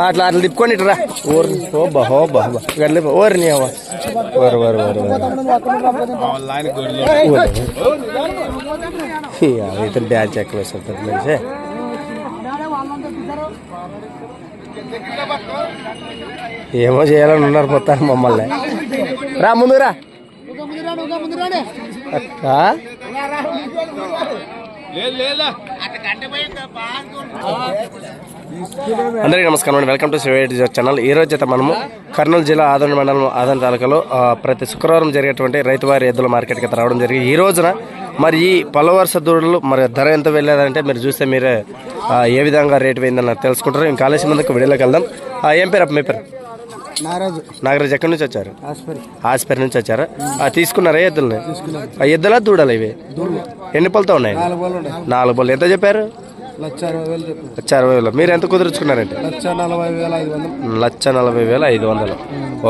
అట్లా అట్లా తిప్పుకొని ఇట్రా ఓర్ ఓ బా ఓ బా బా గట్ల ఓరి నీ అవ్వ ఓరు ఓరు ఓరు ఇతను డ్యాన్స్ ఎక్కువ మనిషి ఏమో చేయాలని ఉన్నారు మొత్తం మమ్మల్ని రా ముందు రా అందరికీ నమస్కారం అండి. వెల్కమ్ టు సివేట్ ఛానల్ ఈ రోజు అయితే మనము కర్నూలు జిల్లా ఆదరణ మండలం ఆదరణ తాలూకాలో ప్రతి శుక్రవారం జరిగేటువంటి రైతువారి ఎద్దుల మార్కెట్కి రావడం జరిగింది. ఈ రోజున మరి ఈ పలవరుస దూడలు మరి ధర ఎంత వెళ్ళేదంటే మీరు చూస్తే మీరే ఏ విధంగా రేటు పోయిందని తెలుసుకుంటారు. ఇంకా ఆలస్యం ముందుకు వీడియోలోకి వెళ్దాం. ఆ, ఏం పేరు అప్ మీ పేరు? నాగరాజ్ ఎక్కడి నుంచి వచ్చారు? హాస్పిటల్. నుంచి వచ్చారా? తీసుకున్నారా ఎద్దుల్ని? ఎద్దులా దూడలు ఇవి? ఎన్ని పళ్ళతో ఉన్నాయి? నాలుగు పళ్ళు ఎంత చెప్పారు? లక్ష అరవై వేలు మీరు ఎంత కుదుర్చుకున్నారంటే లక్ష నలభై వేల ఐదు వందలు.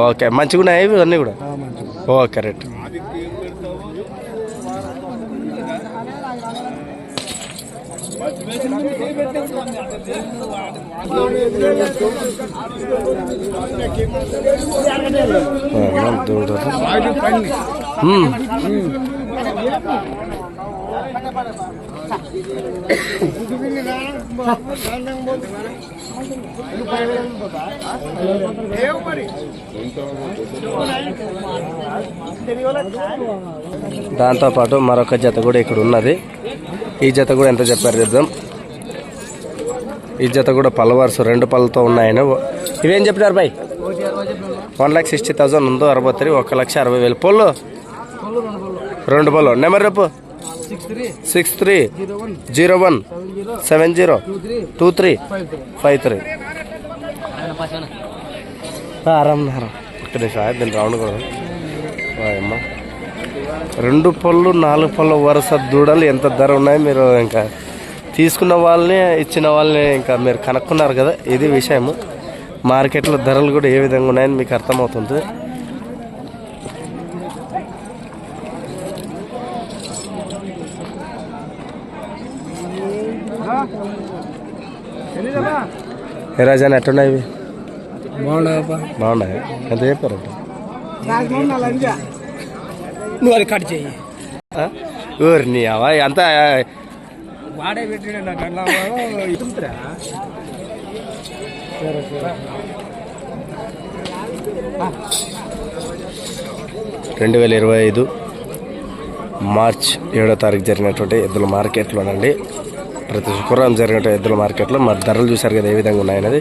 ఓకే. మంచిగా ఉన్నాయి ఇవి అన్నీ కూడా? Okay right. దాంతోపాటు మరొక జత కూడా ఇక్కడ ఉన్నది. ఈ జత కూడా ఎంత చెప్పారు చూద్దాం. ఈ జత కూడా పలవర్స్ రెండు పళ్ళతో ఉన్నాయని. ఇవేం చెప్పినారు బాయ్ వన్ ల్యాక్ సిక్స్టీ థౌసండ్ ఉందో అరవై త్రీ ఒక లక్ష అరవై వేలు. పొల్లు రెండు పళ్ళు. నెంబర్ రేపు six three. Zero one. Seven zero. Two three. Five three. Five three ఆరామ్ ఆరామ్ దీని రౌండ్ కూడా అమ్మా. రెండు పళ్ళు నాలుగు పళ్ళు వరుస దూడలు ఎంత ధర ఉన్నాయి మీరు ఇంకా? తీసుకున్న వాళ్ళని ఇచ్చిన వాళ్ళని ఇంకా మీరు కనుక్కున్నారు కదా ఇది విషయము. మార్కెట్లో ధరలు కూడా ఏ విధంగా ఉన్నాయని మీకు అర్థమవుతుంది. ఏ రాజా ఎట్టున్నాయి ఇవి? బాగున్నాయి? ఎంత చెప్పారంట నువ్వు అది కట్ చెయ్యి. ఊరిని అవా అంతా వాడే పెట్టిన నాకు అట్లా ఇస్తుందిరా సరే సరే. రెండు వేల ఇరవై ఐదు మార్చ్ ఏడో తారీఖు జరిగినటువంటి ఎద్దుల మార్కెట్లోనండి ప్రతి శుక్రవారం జరిగినటువంటి ఎద్దుల మార్కెట్లో మరి ధరలు చూశారు కదా ఏ విధంగా ఉన్నాయనేది.